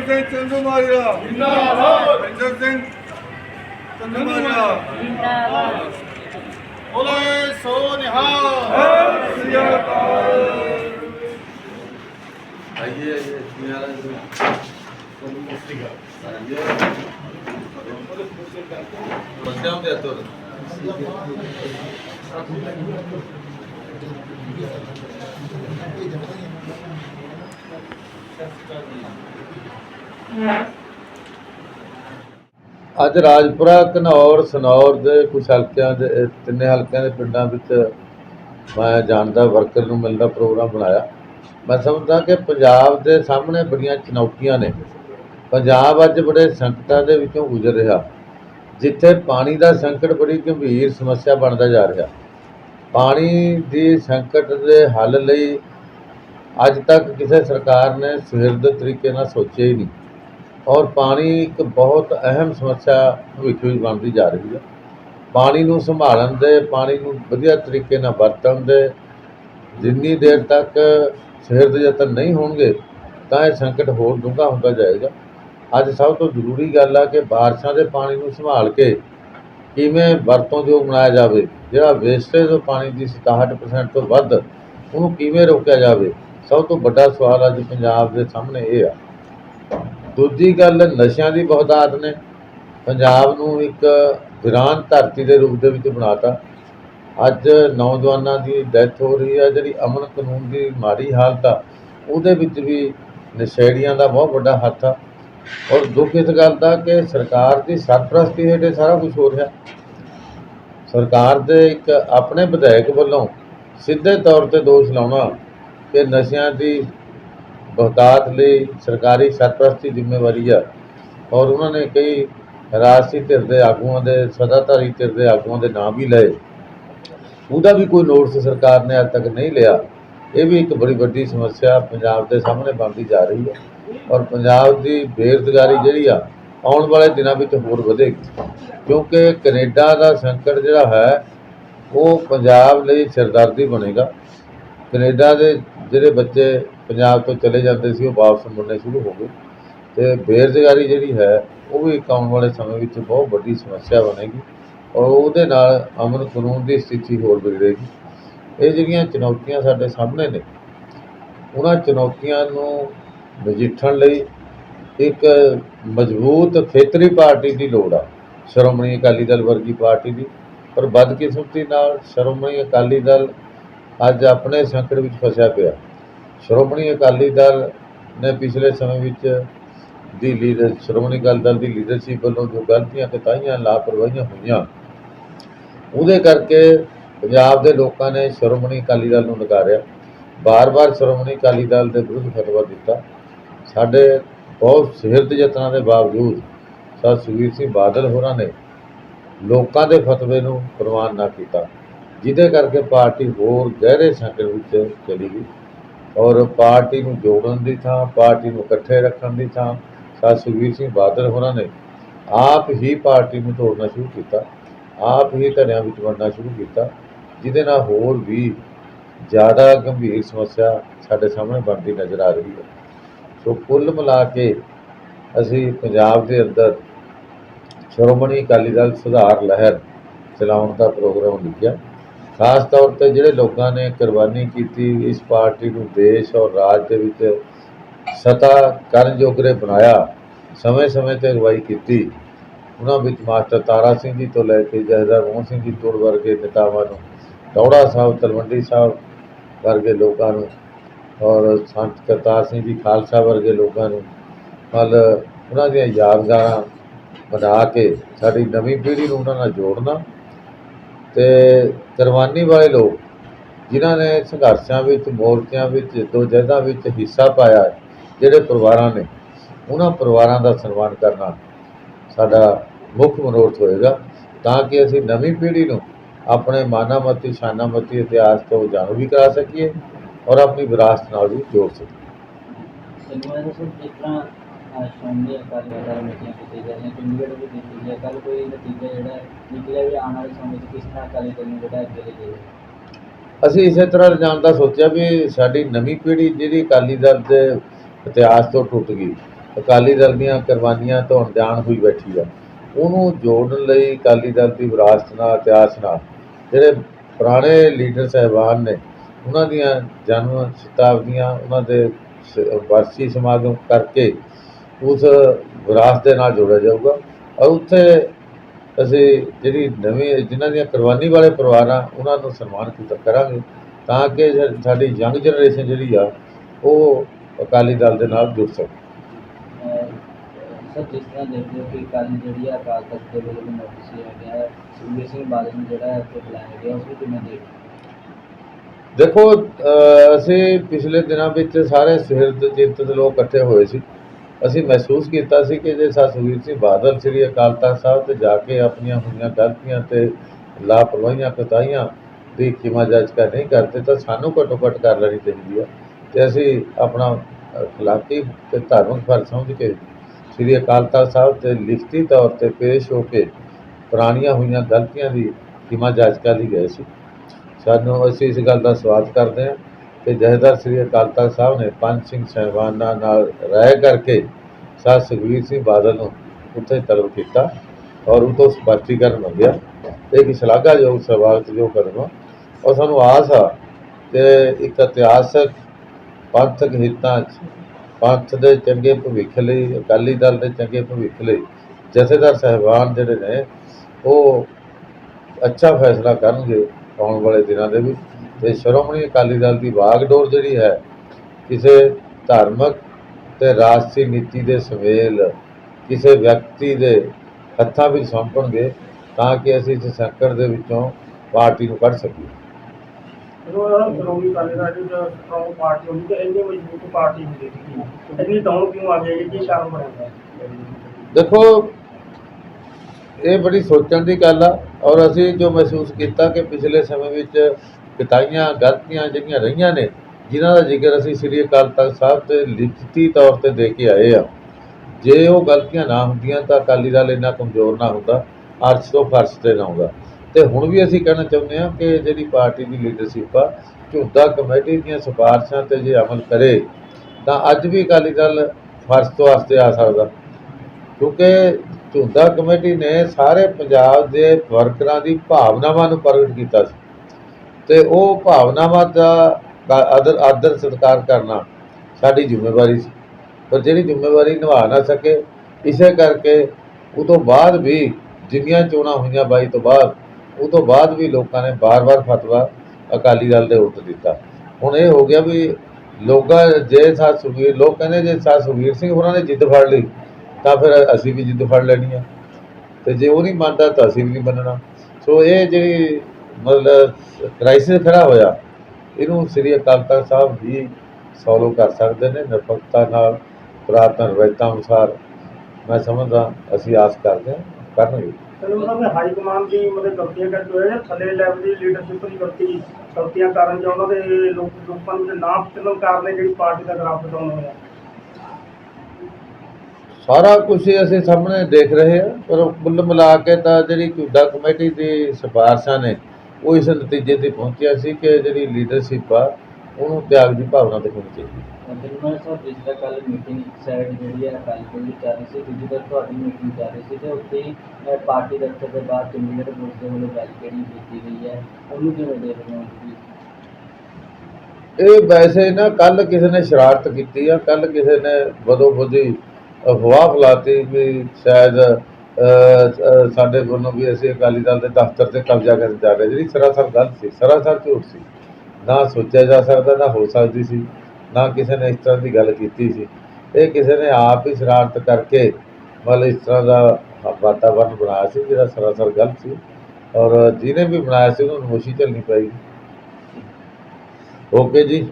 ਇੰਦਰ ਸਿੰਘ ਚੰਦੂ ਮਾਜਰਾ ਜਿੰਦਾਬਾਦ ਇੰਦਰ ਸਿੰਘ ਚੰਦੂ ਮਾਜਰਾ ਜਿੰਦਾਬਾਦ ਬੋਲੇ ਸੋ ਨਿਹਾਲ ਸਤਿ ਸ੍ਰੀ ਅਕਾਲ ਆਈਏ ਆਈਏ ਕੀ ਹਾਲ ਹੈ ਬੰਦਿਆਂ ਦੇ ਤੋਂ ਅੱਜ ਰਾਜਪੁਰਾ, ਘਨੌਰ, ਸਨੌਰ ਦੇ ਕੁਝ ਹਲਕਿਆਂ ਦੇ, ਇਹ ਤਿੰਨੇ ਹਲਕਿਆਂ ਦੇ ਪਿੰਡਾਂ ਵਿੱਚ ਮੈਂ ਜਾਣਦਾ, ਵਰਕਰ ਨੂੰ ਮਿਲਦਾ ਪ੍ਰੋਗਰਾਮ ਬਣਾਇਆ। ਮੈਂ ਸਮਝਦਾ ਕਿ ਪੰਜਾਬ ਦੇ ਸਾਹਮਣੇ ਬੜੀਆਂ ਚੁਣੌਤੀਆਂ ਨੇ। ਪੰਜਾਬ ਅੱਜ ਬੜੇ ਸੰਕਟਾਂ ਦੇ ਵਿੱਚੋਂ ਗੁਜ਼ਰ ਰਿਹਾ। ਜਿੱਥੇ ਪਾਣੀ ਦਾ ਸੰਕਟ ਬੜੀ ਗੰਭੀਰ ਸਮੱਸਿਆ ਬਣਦਾ ਜਾ ਰਿਹਾ। ਪਾਣੀ ਦੀ ਸੰਕਟ ਦੇ ਹੱਲ ਲਈ ਅੱਜ ਤੱਕ ਕਿਸੇ ਸਰਕਾਰ ਨੇ ਸੁਹਿਰਦ ਤਰੀਕੇ ਨਾਲ ਸੋਚਿਆ ਹੀ ਨਹੀਂ। ਔਰ ਪਾਣੀ ਇੱਕ ਬਹੁਤ ਅਹਿਮ ਸਮੱਸਿਆ ਭਵਿੱਖ ਵਿੱਚ ਬਣਦੀ ਜਾ ਰਹੀ ਹੈ। ਪਾਣੀ ਨੂੰ ਸੰਭਾਲਣ ਦੇ, ਪਾਣੀ ਨੂੰ ਵਧੀਆ ਤਰੀਕੇ ਨਾਲ ਵਰਤਣ ਦੇ ਜਿੰਨੀ ਦੇਰ ਤੱਕ ਸਿਹਤ ਯਤਨ ਨਹੀਂ ਹੋਣਗੇ, ਤਾਂ ਇਹ ਸੰਕਟ ਹੋਰ ਡੂੰਘਾ ਹੁੰਦਾ ਜਾਏਗਾ। ਅੱਜ ਸਭ ਤੋਂ ਜ਼ਰੂਰੀ ਗੱਲ ਆ ਕਿ ਬਾਰਿਸ਼ਾਂ ਦੇ ਪਾਣੀ ਨੂੰ ਸੰਭਾਲ ਕੇ ਕਿਵੇਂ ਵਰਤੋਂਯੋਗ ਬਣਾਇਆ ਜਾਵੇ, ਜਿਹੜਾ ਵੇਸਟੇਜ ਆਫ ਪਾਣੀ ਦੀ 67% ਤੋਂ ਵੱਧ ਉਹਨੂੰ ਕਿਵੇਂ ਰੋਕਿਆ ਜਾਵੇ ਸਭ ਤੋਂ ਵੱਡਾ ਸਵਾਲ ਅੱਜ ਪੰਜਾਬ ਦੇ ਸਾਹਮਣੇ ਇਹ ਆ। ਦੂਜੀ ਗੱਲ, ਨਸ਼ਿਆਂ ਦੀ ਬਹੁਤਾਤ ਨੇ ਪੰਜਾਬ ਨੂੰ ਇੱਕ ਵਿਰਾਨ ਧਰਤੀ ਦੇ ਰੂਪ ਦੇ ਵਿੱਚ ਬਣਾਤਾ। ਅੱਜ ਨੌਜਵਾਨਾਂ ਦੀ ਡੈਥ ਹੋ ਰਹੀ ਹੈ ਜਿਹੜੀ ਅਮਨ ਕਾਨੂੰਨ ਦੀ ਮਾੜੀ ਹਾਲਤ ਆ, ਉਹਦੇ ਵਿੱਚ ਵੀ ਨਸ਼ੇੜੀਆਂ ਦਾ ਬਹੁਤ ਵੱਡਾ ਹੱਥ ਆ। ਔਰ ਦੁੱਖ ਇਸ ਗੱਲ ਦਾ ਕਿ ਸਰਕਾਰ ਦੀ ਸਰਪ੍ਰਸਤੀ ਹੇਠ ਸਾਰਾ ਕੁਝ ਹੋ ਰਿਹਾ। ਸਰਕਾਰ ਦੇ ਇੱਕ ਆਪਣੇ ਵਿਧਾਇਕ ਵੱਲੋਂ ਸਿੱਧੇ ਤੌਰ ਤੇ ਦੋਸ਼ ਲਾਉਣਾ ਕਿ ਨਸ਼ਿਆਂ ਦੀ ਬਹੁਤਾਤ ਲਈ ਸਰਕਾਰੀ ਸਰਪ੍ਰਸਤੀ ਜ਼ਿੰਮੇਵਾਰੀ ਆ। ਔਰ ਉਹਨਾਂ ਨੇ ਕਈ ਰਾਜਸੀ ਧਿਰ ਦੇ ਆਗੂਆਂ ਦੇ, ਸਦਾਧਾਰੀ ਧਿਰ ਦੇ ਆਗੂਆਂ ਦੇ ਨਾਮ ਵੀ ਲਏ। ਉਹਦਾ ਵੀ ਕੋਈ ਨੋਟਿਸ ਸਰਕਾਰ ਨੇ ਅੱਜ ਤੱਕ ਨਹੀਂ ਲਿਆ। ਇਹ ਵੀ ਇੱਕ ਬੜੀ ਵੱਡੀ ਸਮੱਸਿਆ ਪੰਜਾਬ ਦੇ ਸਾਹਮਣੇ ਬਣਦੀ ਜਾ ਰਹੀ ਹੈ। ਔਰ ਪੰਜਾਬ ਦੀ ਬੇਰੁਜ਼ਗਾਰੀ ਜਿਹੜੀ ਆ, ਆਉਣ ਵਾਲੇ ਦਿਨਾਂ ਵਿੱਚ ਹੋਰ ਵਧੇਗੀ। ਕਿਉਂਕਿ ਕੈਨੇਡਾ ਦਾ ਸੰਕਟ ਜਿਹੜਾ ਹੈ, ਉਹ ਪੰਜਾਬ ਲਈ ਸਿਰਦਰਦੀ ਬਣੇਗਾ। ਕੈਨੇਡਾ ਦੇ ਜਿਹੜੇ ਬੱਚੇ ਪੰਜਾਬ ਤੋਂ ਚਲੇ ਜਾਂਦੇ ਸੀ, ਉਹ ਵਾਪਸ ਮੁੜਨੇ ਸ਼ੁਰੂ ਹੋ ਗਏ। ਤੇ ਬੇਰੁਜ਼ਗਾਰੀ ਜਿਹੜੀ ਹੈ, ਉਹ ਵੀ ਇੱਕ ਆਉਣ ਵਾਲੇ ਸਮੇਂ ਵਿੱਚ ਬਹੁਤ ਵੱਡੀ ਸਮੱਸਿਆ ਬਣੇਗੀ ਔਰ ਉਹਦੇ ਨਾਲ ਅਮਨ ਕਾਨੂੰਨ ਦੀ ਸਥਿਤੀ ਹੋਰ ਵਿਗੜੇਗੀ। ਇਹ ਜਿਹੜੀਆਂ ਚੁਣੌਤੀਆਂ ਸਾਡੇ ਸਾਹਮਣੇ ਨੇ, ਉਹਨਾਂ ਚੁਣੌਤੀਆਂ ਨੂੰ ਨਜਿੱਠਣ ਲਈ ਇੱਕ ਮਜ਼ਬੂਤ ਖੇਤਰੀ ਪਾਰਟੀ ਦੀ ਲੋੜ ਆ। ਸ਼੍ਰੋਮਣੀ ਅਕਾਲੀ ਦਲ ਵਰਗੀ ਪਾਰਟੀ ਦੀ, ਪਰ ਬਦਕਿਸਮਤੀ ਨਾਲ ਸ਼੍ਰੋਮਣੀ ਅਕਾਲੀ ਦਲ ਅੱਜ ਆਪਣੇ ਸੰਕਟ ਵਿੱਚ ਫਸਿਆ ਪਿਆ। ਸ਼੍ਰੋਮਣੀ ਅਕਾਲੀ ਦਲ ਨੇ ਪਿਛਲੇ ਸਮੇਂ ਵਿੱਚ ਦੀ ਲੀਡਰ ਸ਼੍ਰੋਮਣੀ ਅਕਾਲੀ ਦਲ ਦੀ ਲੀਡਰਸ਼ਿਪ ਵੱਲੋਂ ਜੋ ਗਲਤੀਆਂ ਕਿਤਾਈਆਂ ਲਾਪਰਵਾਹੀਆਂ ਹੋਈਆਂ, ਉਹਦੇ ਕਰਕੇ ਪੰਜਾਬ ਦੇ ਲੋਕਾਂ ਨੇ ਸ਼੍ਰੋਮਣੀ ਅਕਾਲੀ ਦਲ ਨੂੰ ਨਕਾਰਿਆ। ਬਾਰ-ਬਾਰ ਸ਼੍ਰੋਮਣੀ ਅਕਾਲੀ ਦਲ ਦੇ ਵਿਰੁੱਧ ਫਤਵਾ ਦਿੱਤਾ। ਸਾਡੇ ਬਹੁਤ ਸਿਹਰਤ ਯਤਨਾਂ ਦੇ ਬਾਵਜੂਦ ਸਰ ਸੁਖਬੀਰ ਸਿੰਘ ਬਾਦਲ ਹੋਰਾਂ ਨੇ ਲੋਕਾਂ ਦੇ ਫਤਵੇ ਨੂੰ ਪ੍ਰਵਾਨ ਨਾ ਕੀਤਾ। ਜਿਹਦੇ ਕਰਕੇ ਪਾਰਟੀ ਹੋਰ ਗਹਿਰੇ ਸੰਕਟ ਵਿੱਚ ਚਲੀ ਗਈ। ਔਰ ਪਾਰਟੀ ਨੂੰ ਜੋੜਨ ਦੀ ਥਾਂ, ਪਾਰਟੀ ਨੂੰ ਇਕੱਠੇ ਰੱਖਣ ਦੀ ਥਾਂ ਸਰ ਸੁਖਬੀਰ ਸਿੰਘ ਬਾਦਲ ਹੋਰਾਂ ਨੇ ਆਪ ਹੀ ਪਾਰਟੀ ਨੂੰ ਤੋੜਨਾ ਸ਼ੁਰੂ ਕੀਤਾ। ਆਪ ਹੀ ਧੜਿਆਂ ਵਿੱਚ ਵੰਡਣਾ ਸ਼ੁਰੂ ਕੀਤਾ, ਜਿਹਦੇ ਨਾਲ ਹੋਰ ਵੀ ਜ਼ਿਆਦਾ ਗੰਭੀਰ ਸਮੱਸਿਆ ਸਾਡੇ ਸਾਹਮਣੇ ਬਣਦੀ ਨਜ਼ਰ ਆ ਰਹੀ ਹੈ। ਸੋ ਕੁੱਲ ਮਿਲਾ ਕੇ ਅਸੀਂ ਪੰਜਾਬ ਦੇ ਅੰਦਰ ਸ਼੍ਰੋਮਣੀ ਅਕਾਲੀ ਦਲ ਸੁਧਾਰ ਲਹਿਰ ਚਲਾਉਣ ਦਾ ਪ੍ਰੋਗਰਾਮ ਲਿਖਿਆ। ਖਾਸ ਤੌਰ ਤੇ ਜਿਹੜੇ ਲੋਕਾਂ ਨੇ ਕੁਰਬਾਨੀ ਕੀਤੀ ਇਸ ਪਾਰਟੀ ਨੂੰ ਦੇਸ਼ ਔਰ ਰਾਜ ਦੇ ਵਿੱਚ ਸਤਾ ਕਰਨ ਜੋਗਰੇ ਬਣਾਇਆ, ਸਮੇਂ-ਸਮੇਂ ਤੇ ਅਗਵਾਈ ਕੀਤੀ। ਉਹਨਾਂ ਵਿੱਚ ਮਾਸਟਰ ਤਾਰਾ ਸਿੰਘ ਜੀ ਤੋਂ ਲੈ ਕੇ ਜਹਦਰ ਮੋਹਨ ਸਿੰਘ ਜੀ ਤੋੜ ਵਰਗੇ ਨੇਤਾਵਾਂ ਨੂੰ ਦੌੜਾ ਸਾਹਿਬ, ਤਲਵੰਡੀ ਸਾਹਿਬ ਵਰਗੇ ਲੋਕਾਂ ਨੂੰ ਔਰ ਸੰਤ ਕਰਤਾਰ ਸਿੰਘ ਜੀ, ਖਾਲਸਾ ਵਰਗੇ ਲੋਕਾਂ ਨੂੰ ਵੱਲ ਉਹਨਾਂ ਦੀਆਂ ਯਾਦਗਾਰਾਂ ਬਣਾ ਕੇ ਸਾਡੀ ਨਵੀਂ ਪੀੜ੍ਹੀ ਨੂੰ ਉਹਨਾਂ ਨਾਲ ਜੋੜਨਾ ਤੇ ਕੁਰਬਾਨੀ ਵਾਲੇ ਲੋਕ ਜਿਨ੍ਹਾਂ ਨੇ ਸੰਘਰਸ਼ਾਂ ਵਿੱਚ, ਮੋਰਚਿਆਂ ਵਿੱਚ ਜਦੋਜਹਿਦਾਂ ਵਿੱਚ ਹਿੱਸਾ ਪਾਇਆ ਜਿਹੜੇ ਪਰਿਵਾਰਾਂ ਨੇ, ਉਹਨਾਂ ਪਰਿਵਾਰਾਂ ਦਾ ਸਨਮਾਨ ਕਰਨਾ ਸਾਡਾ ਮੁੱਖ ਮਨੋਰਥ ਹੋਏਗਾ ਤਾਂ ਕਿ ਅਸੀਂ ਨਵੀਂ ਪੀੜ੍ਹੀ ਨੂੰ ਆਪਣੇ ਮਾਨਾਮਤੀ, ਸ਼ਾਨਾਮਤੀ ਇਤਿਹਾਸ ਤੋਂ ਜਾਣੂ ਵੀ ਕਰਾ ਸਕੀਏ ਔਰ ਆਪਣੀ ਵਿਰਾਸਤ ਨਾਲ ਵੀ ਜੋੜ ਸਕੀਏ। ਸ਼੍ਰੋਮਣੀ ਅਕਾਲੀ ਦਲ ਮੀਟਿੰਗ ਕੀਤੀ ਜਾ ਰਹੀ ਚੰਡੀਗੜ੍ਹ ਵੀ ਕੀਤੀ ਜਾ ਕੱਲ ਕੋਈ ਨਤੀਜਾ ਜਿਹੜਾ ਨਿਕਲਿਆ ਵੀ ਆਉਣ ਵਾਲੇ ਸਮੇਂ 'ਚ ਕਿਸ ਤਰ੍ਹਾਂ ਅਕਾਲੀ ਦਲ ਨੂੰ ਜਿਹੜਾ ਅੱਗੇ ਲੈ ਜਾਏਗਾ ਅਸੀਂ ਇਸੇ ਤਰ੍ਹਾਂ ਜਾਣ ਦਾ ਸੋਚਿਆ ਵੀ ਸਾਡੀ ਨਵੀਂ ਪੀੜ੍ਹੀ ਜਿਹੜੀ ਅਕਾਲੀ ਦਲ ਦੇ ਇਤਿਹਾਸ ਤੋਂ ਟੁੱਟ ਗਈ, ਅਕਾਲੀ ਦਲ ਦੀਆਂ ਕੁਰਬਾਨੀਆਂ ਤੋਂ ਅਣਜਾਣ ਹੋਈ ਬੈਠੀ ਆ, ਉਹਨੂੰ ਜੋੜਨ ਲਈ ਅਕਾਲੀ ਦਲ ਦੀ ਵਿਰਾਸਤ ਨਾਲ, ਇਤਿਹਾਸ ਨਾਲ, ਜਿਹੜੇ ਪੁਰਾਣੇ ਲੀਡਰ ਸਾਹਿਬਾਨ ਨੇ, ਉਹਨਾਂ ਦੀਆਂ ਜਨਮ ਸ਼ਤਾਬਦੀਆਂ, ਉਹਨਾਂ ਦੇ ਸ- ਵਰਸੀ ਸਮਾਗਮ ਕਰਕੇ ਉਸ ਵਿਰਾਸਤ ਦੇ ਨਾਲ ਜੋੜਿਆ ਜਾਊਗਾ। ਔਰ ਉੱਥੇ ਅਸੀਂ ਜਿਹੜੀ ਨਵੀਂ ਜਿਨ੍ਹਾਂ ਦੀਆਂ ਕੁਰਬਾਨੀ ਵਾਲੇ ਪਰਿਵਾਰ ਆ ਉਹਨਾਂ ਨੂੰ ਸਨਮਾਨ ਕੀਤਾ ਕਰਾਂਗੇ ਤਾਂ ਕਿ ਸਾਡੀ ਯੰਗ ਜਨਰੇਸ਼ਨ ਜਿਹੜੀ ਆ ਉਹ ਅਕਾਲੀ ਦਲ ਦੇ ਨਾਲ ਜੁੜ ਸਕੇ। ਸਰ ਜਿਸ ਤਰ੍ਹਾਂ ਦੇਖਦੇ ਹੋ ਕਿ ਕੱਲ ਜਿਹੜੀ ਆ ਅਕਾਲ ਤਖਤ ਦੇ ਵੱਲੋਂ ਨੋਟਿਸ ਲਿਆ ਗਿਆ ਹੈ ਸੁਖਬੀਰ ਸਿੰਘ ਬਾਦਲ ਨੂੰ ਜਿਹੜਾ ਇੱਥੇ ਬੁਲਾਇਆ ਗਿਆ ਉਸ ਨੂੰ ਕਿਵੇਂ ਦੇਖਦੇ ਹੋ? ਦੇਖੋ ਅਸੀਂ ਪਿਛਲੇ ਦਿਨਾਂ ਵਿੱਚ ਸਾਰੇ ਸਿਰਦ ਚਿੰਤਤ ਲੋਕ ਇਕੱਠੇ ਹੋਏ ਸੀ। ਅਸੀਂ ਮਹਿਸੂਸ ਕੀਤਾ ਸੀ ਕਿ ਜੇ ਸੁਖਬੀਰ ਸਿੰਘ ਬਾਦਲ ਸ੍ਰੀ ਅਕਾਲ ਤਖਤ ਸਾਹਿਬ ਤੇ ਜਾ ਕੇ ਆਪਣੀਆਂ ਹੋਈਆਂ ਗਲਤੀਆਂ ਤੇ ਲਾਪਰਵਾਹੀਆਂ ਕਤਾਈਆਂ ਦੀ ਖਿਮਾ ਜਾਚਕਾ ਨਹੀਂ ਕਰਦੇ ਤਾਂ ਸਾਨੂੰ ਘੱਟੋ ਘੱਟ ਕਰ ਲੈਣੀ ਚਾਹੀਦੀ ਆ ਤੇ ਅਸੀਂ ਆਪਣਾ ਖਲਾਕੀ ਤੇ ਧਾਰਮਿਕ ਫਰਜ਼ ਸਮਝ ਕੇ ਸ੍ਰੀ ਅਕਾਲ ਤਖਤ ਸਾਹਿਬ ਤੇ ਲਿਖਤੀ ਤੌਰ ਤੇ ਪੇਸ਼ ਹੋ ਕੇ ਪੁਰਾਣੀਆਂ ਹੋਈਆਂ ਗਲਤੀਆਂ ਦੀ ਖਿਮਾ ਜਾਚਕਾ ਲਈ ਗਏ ਸੀ। ਸਾਨੂੰ ਅਸੀਂ ਇਸ ਗੱਲ ਦਾ ਸਵਾਗਤ ਕਰਦੇ ਹਾਂ। ਕਿ ਜਥੇਦਾਰ ਸ੍ਰੀ ਅਕਾਲ ਤਖਤ ਸਾਹਿਬ ਨੇ ਪੰਜ ਸਿੰਘ ਸਾਹਿਬਾਨਾਂ ਨਾਲ ਰਾਏ ਕਰਕੇ ਸਾਧ ਸੁਖਬੀਰ ਸਿੰਘ ਬਾਦਲ ਨੂੰ ਉੱਥੇ ਤਲਬ ਕੀਤਾ ਔਰ ਉਹ ਤੋਂ ਸਪਸ਼ਟੀਕਰਨ ਮੰਗਿਆ ਇਹ ਕਿ ਸ਼ਲਾਘਾਯੋਗ ਸਵਾਗਤਯੋਗ ਕਦਮ ਆ ਔਰ ਸਾਨੂੰ ਆਸ ਆ ਕਿ ਇੱਕ ਇਤਿਹਾਸਕ ਪੰਥਕ ਹਿੱਤਾਂ 'ਚ ਪੰਥ ਦੇ ਚੰਗੇ ਭਵਿੱਖ ਲਈ, ਅਕਾਲੀ ਦਲ ਦੇ ਚੰਗੇ ਭਵਿੱਖ ਲਈ ਜਥੇਦਾਰ ਸਾਹਿਬਾਨ ਜਿਹੜੇ ਨੇ, ਉਹ ਅੱਛਾ ਫੈਸਲਾ ਕਰਨਗੇ ਆਉਣ ਵਾਲੇ ਦਿਨਾਂ ਦੇ ਵਿੱਚ। ਤੇ ਸ਼੍ਰੋਮਣੀ ਅਕਾਲੀ ਦਲ ਦੀ ਵਾਗਡੋਰ ਜਿਹੜੀ ਹੈ ਕਿਸੇ ਧਾਰਮਿਕ ਤੇ ਰਾਜਸੀ ਨੀਤੀ ਦੇ ਸੁਮੇਲ ਕਿਸੇ ਵਿਅਕਤੀ ਦੇ ਹੱਥਾਂ ਵਿੱਚ ਸੌਂਪਣਗੇ ਤਾਂ ਕਿ ਅਸੀਂ ਇਸ ਸੰਕਟ ਦੇ ਵਿੱਚੋਂ ਪਾਰਟੀ ਨੂੰ ਕੱਢ ਸਕੀਏ। ਜਦੋਂ ਇਹ ਸ਼੍ਰੋਮਣੀ ਅਕਾਲੀ ਦਲ ਦੀ ਸਟਰੋਂਗ ਪਾਰਟੀ ਹੁੰਦੀ ਤੇ ਇੰਨੀ ਮਜ਼ਬੂਤ ਪਾਰਟੀ ਹੁੰਦੀ ਸੀ ਇੰਨੀ ਡਾਊਨ ਕਿਉਂ ਆ ਗਈ ਕੀ ਕਾਰਨ ਬਣਿਆ ਦੇਖੋ ਇਹ ਬੜੀ ਸੋਚਣ ਦੀ ਗੱਲ ਆ ਔਰ ਅਸੀਂ ਜੋ ਮਹਿਸੂਸ ਕੀਤਾ ਕਿ ਪਿਛਲੇ ਸਮੇਂ ਵਿੱਚ ਕਿਤਾਈਆਂ ਗਲਤੀਆਂ ਜਿਹੜੀਆਂ ਰਹੀਆਂ ਨੇ, ਜਿਨ੍ਹਾਂ ਦਾ ਜ਼ਿਕਰ ਅਸੀਂ ਸ੍ਰੀ ਅਕਾਲ ਤਖਤ ਸਾਹਿਬ ਤੇ ਲਿਖਤੀ ਤੌਰ ਤੇ ਦੇ ਕੇ ਆਏ ਆ, ਜੇ ਉਹ ਗਲਤੀਆਂ ਨਾ ਹੁੰਦੀਆਂ ਤਾਂ ਅਕਾਲੀ ਦਲ ਇੰਨਾ ਕਮਜ਼ੋਰ ਨਾ ਹੁੰਦਾ, ਅਰਸ਼ ਤੋਂ ਫਰਸ਼ ਤੇ ਨਾ ਆਉਂਦਾ। ਤੇ ਹੁਣ ਵੀ ਅਸੀਂ ਕਹਿਣਾ ਚਾਹੁੰਦੇ ਹਾਂ ਕਿ ਜਿਹੜੀ ਪਾਰਟੀ ਦੀ ਲੀਡਰਸ਼ਿਪ ਆ ਝੁੱਦਾ ਕਮੇਟੀ ਦੀਆਂ ਸਿਫਾਰਸ਼ਾਂ ਤੇ ਜੇ ਅਮਲ ਕਰੇ, ਤਾਂ ਅੱਜ ਵੀ ਅਕਾਲੀ ਦਲ ਫਰਸ਼ ਤੋਂ ਵਾਸਤੇ ਆ ਸਕਦਾ। ਕਿਉਂਕਿ ਝੁੰਦਾ ਕਮੇਟੀ ਨੇ ਸਾਰੇ ਪੰਜਾਬ ਦੇ ਵਰਕਰਾਂ ਦੀ ਭਾਵਨਾਵਾਂ ਨੂੰ ਪ੍ਰਗਟ ਕੀਤਾ ਸੀ। ਤੇ ਉਹ ਭਾਵਨਾਵਾਂ ਦਾ ਆਦਰ ਆਦਰ, ਸਤਿਕਾਰ ਕਰਨਾ ਸਾਡੀ ਜ਼ਿੰਮੇਵਾਰੀ ਸੀ। ਪਰ ਜਿਹੜੀ ਜ਼ਿੰਮੇਵਾਰੀ ਨਿਭਾ ਨਾ ਸਕੇ, ਇਸੇ ਕਰਕੇ ਉਹ ਤੋਂ ਬਾਅਦ ਵੀ ਜਿੰਨੀਆਂ ਚੋਣਾਂ ਹੋਈਆਂ ਬਾਈ ਤੋਂ ਬਾਅਦ, ਉਹ ਤੋਂ ਬਾਅਦ ਵੀ ਲੋਕਾਂ ਨੇ ਬਾਰ-ਬਾਰ ਫਤਵਾ ਅਕਾਲੀ ਦਲ ਦੇ ਉੱਤੇ ਦਿੱਤਾ। ਹੁਣ ਇਹ ਹੋ ਗਿਆ ਵੀ ਲੋਕਾਂ ਜੇ ਸਾਥ ਸੁਖਬੀਰ ਲੋਕ ਕਹਿੰਦੇ ਜੇ ਸਾਥ ਸੁਖਬੀਰ ਸਿੰਘ ਹੋਰਾਂ ਨੇ ਜਿੱਦ ਫੜ ਲਈ ਤਾਂ ਫਿਰ ਅਸੀਂ ਵੀ ਜਿੱਦ ਫੜ ਲੈਣੀ ਆ। ਤੇ ਜੇ ਉਹ ਨਹੀਂ ਮੰਨਦਾ ਤਾਂ ਅਸੀਂ ਵੀ ਨਹੀਂ ਮੰਨਣਾ। ਸੋ ਇਹ ਜਿਹੜੀ ਮਤਲਬ ਕ੍ਰਾਈਸਿਸ ਖੜਾ ਹੋਇਆ, ਇਹਨੂੰ ਸ੍ਰੀ ਅਕਾਲ ਤਖਤ ਸਾਹਿਬ ਵੀ ਸੋਲਵ ਕਰ ਸਕਦੇ ਨੇ ਨਿਰਪੱਖਤਾ ਨਾਲ, ਪੁਰਾਤਨ ਰਵਾਇਤਾਂ ਅਨੁਸਾਰ। ਮੈਂ ਸਮਝਦਾ ਅਸੀਂ ਆਸ ਕਰਦੇ ਹਾਂ, ਕਰਨਗੇ। ਉਹਨਾਂ ਨੇ ਹਾਈ ਕਮਾਂਡ ਦੀ ਮਤਲਬ ਗਲਤੀਆਂ ਕਰਕੇ ਹੋਇਆ ਜਾਂ ਥੱਲੇ ਲੈਵਲ ਦੀ ਲੀਡਰਸ਼ਿਪ ਦੀ ਗਲਤੀ, ਗਲਤੀਆਂ ਕਾਰਨ ਜਾਂ ਉਹਨਾਂ ਦੇ ਲੋਕਾਂ ਨੂੰ ਨਾ ਚੱਲਣ ਕਾਰਨ ਜਿਹੜੀ ਪਾਰਟੀ ਦਾ ਗ੍ਰਾਫ ਡਾਊਨ ਹੋਇਆ। ਸਾਰਾ ਕੁਝ ਅਸੀਂ ਸਾਹਮਣੇ ਦੇਖ ਰਹੇ ਹਾਂ ਪਰ ਕੁੱਲ ਮਿਲਾ ਕੇ ਤਾਂ ਜਿਹੜੀ ਝੂਡਾ ਕਮੇਟੀ ਦੀ ਸਿਫਾਰਸ਼ਾਂ ਨੇ ਉਹ ਇਸ ਨਤੀਜੇ ਤੇ ਪਹੁੰਚਿਆ ਸੀ ਕਿ ਜਿਹੜੀ ਲੀਡਰਸ਼ਿਪ ਆ ਉਹਨੂੰ ਤਿਆਗ ਦੀ ਭਾਵਨਾ ਦਿਖਾਉਣੀ ਚਾਹੀਦੀ ਬਿਲਕੁਲ ਸਰ ਜਿਸ ਤਰ੍ਹਾਂ ਕੱਲ ਮੀਟਿੰਗ ਇੱਕ ਸਾਈਡ ਜਿਹੜੀ ਹੈ ਅਕਾਲੀ ਦਲ ਦੀ ਚੱਲ ਰਹੀ ਸੀ ਦੂਜੀ ਤਰਫ ਤੁਹਾਡੀ ਮੀਟਿੰਗ ਚੱਲ ਰਹੀ ਸੀ ਤੇ ਹੀ ਪਾਰਟੀ ਦਫ਼ਤਰ ਦੇ ਬਾਹਰ ਚੰਡੀਗੜ੍ਹ ਪੁਲਿਸ ਦੇ ਵੱਲੋਂ ਬੈਰੀਕੇਡਿੰਗ ਕੀਤੀ ਗਈ ਹੈ ਉਹਨੂੰ ਕਿਵੇਂ ਦੇਖਦੇ ਹੋ ਤੁਸੀਂ? ਇਹ ਵੈਸੇ ਨਾ ਕੱਲ ਕਿਸੇ ਨੇ ਸ਼ਰਾਰਤ ਕੀਤੀ ਆ ਕੱਲ ਕਿਸੇ ਨੇ ਬਦੋ ਬਦੀ ਅਫਵਾਹ ਫੈਲਾਤੀ ਵੀ ਸ਼ਾਇਦ ਸਾਡੇ ਵੱਲੋਂ ਵੀ ਅਸੀਂ ਅਕਾਲੀ ਦਲ ਦੇ ਦਫ਼ਤਰ ਤੇ ਕਬਜ਼ਾ ਕਰਨ ਜਾ ਰਹੇ ਜਿਹੜੀ ਸਰਾਸਰ ਗਲਤ ਸੀ, ਸਰਾਸਰ ਝੂਠ ਸੀ। ਨਾ ਸੋਚਿਆ ਜਾ ਸਕਦਾ, ਨਾ ਹੋ ਸਕਦੀ ਸੀ, ਨਾ ਕਿਸੇ ਨੇ ਇਸ ਤਰ੍ਹਾਂ ਦੀ ਗੱਲ ਕੀਤੀ ਸੀ। ਇਹ ਕਿਸੇ ਨੇ ਆਪ ਹੀ ਸ਼ਰਾਰਤ ਕਰਕੇ ਮਤਲਬ ਇਸ ਤਰ੍ਹਾਂ ਦਾ ਵਾਤਾਵਰਨ ਬਣਾਇਆ ਸੀ ਜਿਹੜਾ ਸਰਾਸਰ ਗਲਤ ਸੀ। ਔਰ ਜਿਹਨੇ ਵੀ ਬਣਾਇਆ ਸੀ, ਉਹਨੂੰ ਨਮੋਸ਼ੀ ਝੱਲਣੀ ਪਈ ਓਕੇ ਜੀ।